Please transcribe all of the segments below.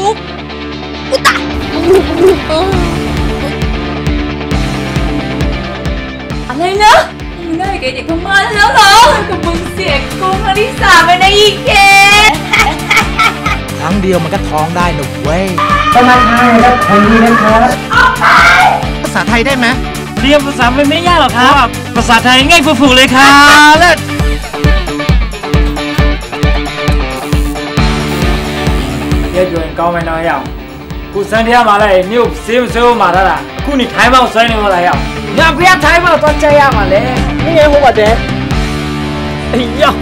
อุ๊บอุตะอะไรนะมึงได้เด็กๆมาแล้วเหรอกับมึงเสียกุ้งอลิสาไปในอีเกครั้งเดียวมันก็ท้องได้หนุ่มเว้ยประมาณไยแล้วไทนี้นะครับภาษาไทยได้ไหมเรียนภาษาไม่ไม่ยากหรอกครับ ภาษาไทยง่ายฟูๆเลยครับ เลิศ ရဲ့ကျွင်ကောင်းမယ်တော့ရအောင်ခုစံတရားမှာလည်းမြို့စေးမစိုးမှာထားတာအခုနေထိုင်းပေါက်ဆွဲနေမလားရအောင်ညပြရထိုင်းပေါက်သွားချက်ရမှာလေနေရဟိုပါတယ်အေးယော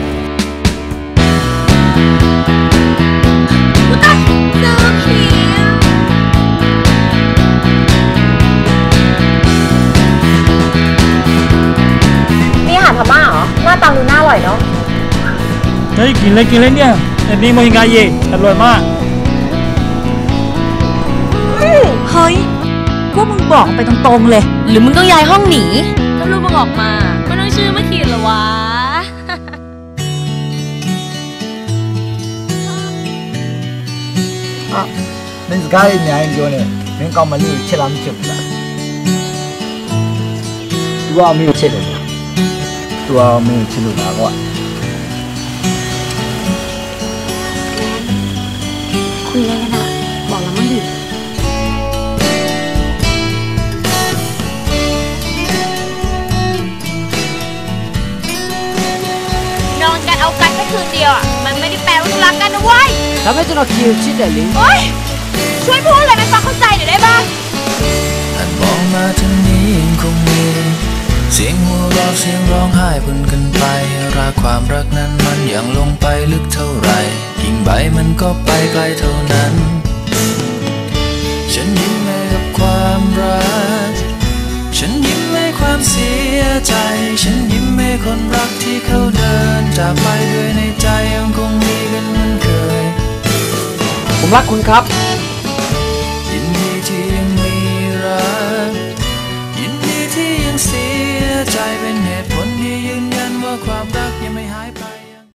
นี่อาหารพม่าเหรอ หน้าตาดูน่าอร่อยเนาะ เฮ้ยกินเลยกินเลยเนี่ยอันนี้โมฮิงกาเย่อร่อยมาก บอกไปตรงๆเลย หรือมึงต้องย้ายห้องหนีถ้าลูกมึงออกมามัต้องชื่อมาขีดละวะมันสกายเนี่หรอยเชื่อมต่อกันตัวะ 아, 민 스가이 냐인 교네 민 까말리 칠람 칠 라. 누คุยอะไรกันนะ อนกันเอากันแค่คืนเดียวมันไม่ได้แปลว่ารักกันนะเว้ยทำให้ตัวคิวชิดเดลิงโอ้ยช่วยพูดอะไรเป็นฟังเข้าใจหน่อยได้บ้างหันมองมาทางนี้ยังคงมี เสียงหัวเราะเสียงร้องไห้ปนกันไป ราความรักนั้นมันยังลงไปลึกเท่าไร กิ่งใบมันก็ไปไกลเท่านั้น ฉันยิ้ม คนรักที่เขาเดินจากไปด้วยในใจยังคงมีกันเหมือนเคย ผมรักคุณครับ